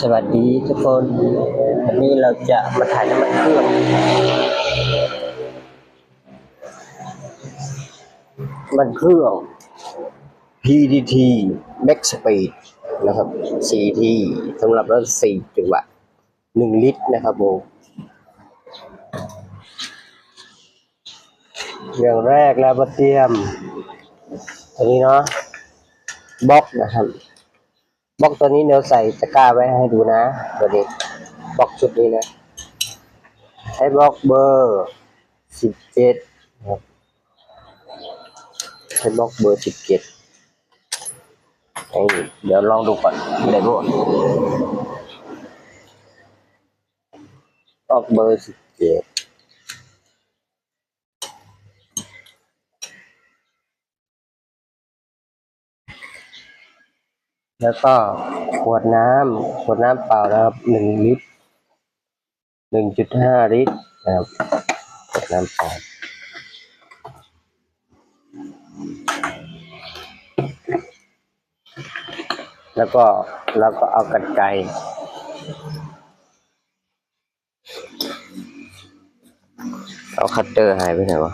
สวัสดีทุกคน วันนี้เราจะมาถ่ายน้ำมันเครื่องมันเครื่อง PDT Max Speed นะครับ CT สำหรับรถสี่จังหวะหนึ่งลิตรนะครับผมอย่างแรกแล้วมาเตรียม ตัวนี้เนาะบล็อกนะครับ บล็อกตัวนี้เดี๋ยวใส่ตะกร้าไว้ให้ดูนะตัวนี้บล็อกชุดนี้นะ ใช้บล็อกเบอร์สิบเจ็ดใช้บล็อกเบอร์สิบเจ็ดเดี๋ยวลองดูก่อนได้บ่บล็อกเบอร์สิบเจ็ด แล้วก็ขวดน้ำขวดน้ำเปล่านะครับหนึ่งลิตรหนึ่งจุดห้าลิตรนะครับขวดน้ำเปล่าแล้วก็แล้วก็เอากันไกรเอาคัตเตอร์หายไปไหนวะ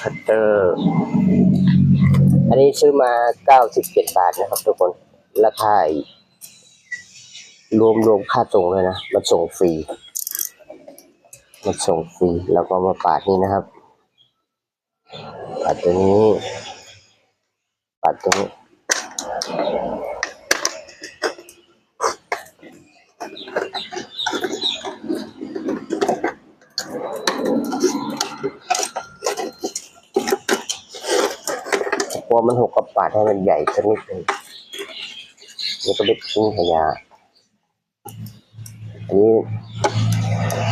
คัตเตอร์ อันนี้ซื้อมาเก้าสิบเจ็ดบาทนะครับทุกคน ราคารวมรวมค่าส่งเลยนะ มันส่งฟรี มันส่งฟรี แล้วก็มาปาดนี่นะครับ ปาดตัวนี้ ปาดตัวนี้ ก ลัวมันหกกับปาดให้มันใหญ่สักนิดหนึงนี่ก็ไปทิ้งขยะอันนี้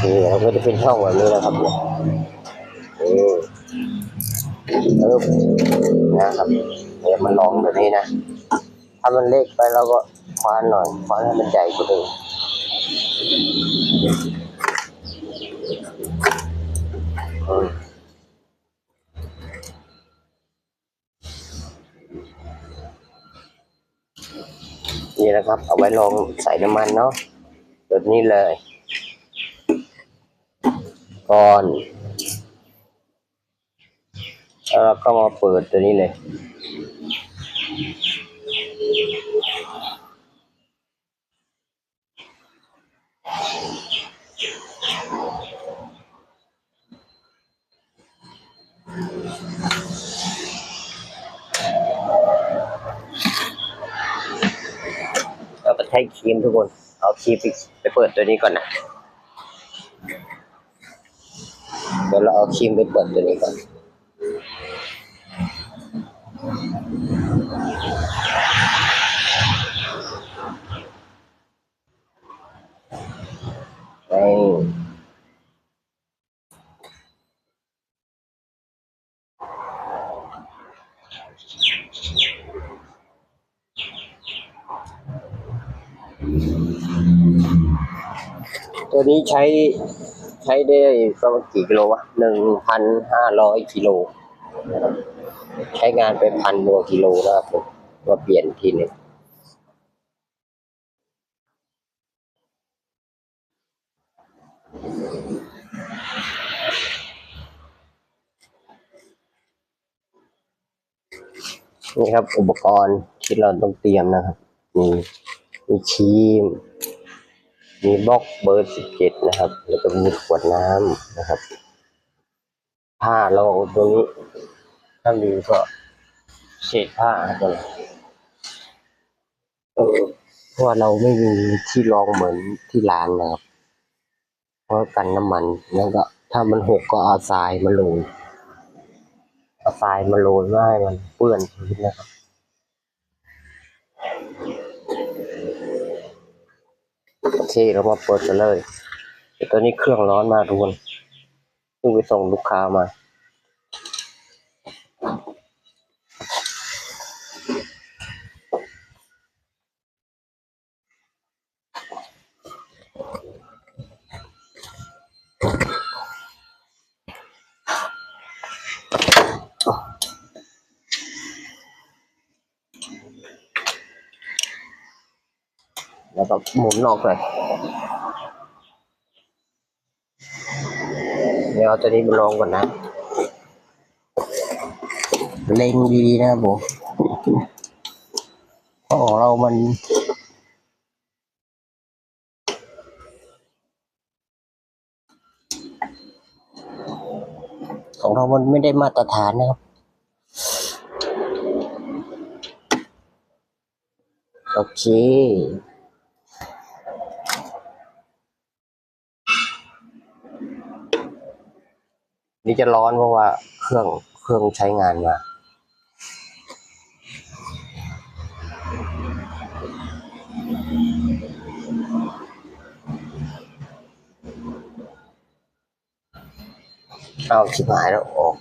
นี่เราก็จะเป็นช่องแบบนี้นะครับเนี่ยนี่เออนะครับเดี๋ยวมันลองแบบนี้นะ ถ้ามันเล็กไปเราก็คว้านหน่อยคว้านให้มันใหญ่กว่าเดิมอืม นี่นะครับ เอาไว้ลองใส่น้ำมันเนาะแบบนี้เลย ก่อนแล้วเราก็มาเปิดตัวนี้เลย เราก็ใช้ครีมทุกคน เอาครีมไปเปิดตัวนี้ก่อนนะ เดี๋ยวเราเอาครีมไปเปิดตัวนี้ก่อน ตัวนี้ใช้ใช้ได้ประมาณกี่กิโลวะหนึ่งพันห้าร้อยกิโลใช้งานไปพันกว่ากิโลนะครับผมมาเปลี่ยนทีนึงนี่ครับ อุปกรณ์ที่เราต้องเตรียมนะครับมี มีครีม มีบล็อกเบอร์สิบเจ็ดนะครับ แล้วก็มีขวดน้ำนะครับ ผ้าเราเอาตัวนี้ ถ้ามีก็เศษผ้าตัวนี้เออเพราะเราไม่มีที่รองเหมือนที่ร้านนะครับ เพราะกันน้ำมันนั่นก็ถ้ามันหกก็เอาทรายมาโรยเอาทรายมาโรยไม่ให้มันเปื้อนพื้นนะครับ โอเคเรามาเปิดกันเลยแต่ตอนนี้เครื่องร้อนมาทุกคนเพิ่งไปส่งลูกค้ามา แล้วก็หมุนออกเลยเดี๋ยวเอาตัวนี้มาลองก่อนนะ เล็งดีๆนะครับผมเพราะของเรามันของเรามันไม่ได้มาตรฐานนะครับ โอเค นี่จะร้อนเพราะว่าเครื่องเครื่องใช้งานมาเอาชิบหายแล้วออก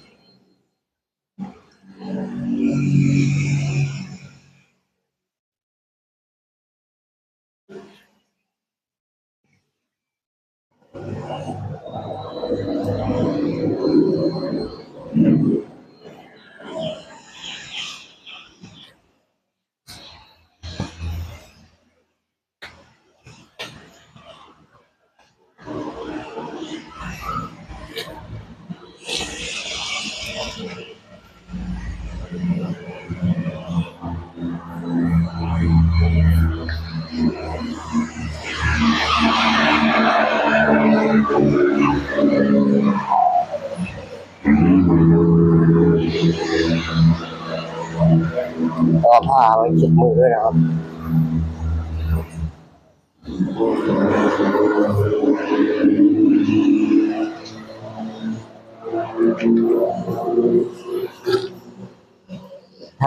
ต่อผ้าไว้เช็ดมือด้วยนะครับ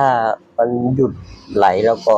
ถ้ามันหยุดไหลแล้วก็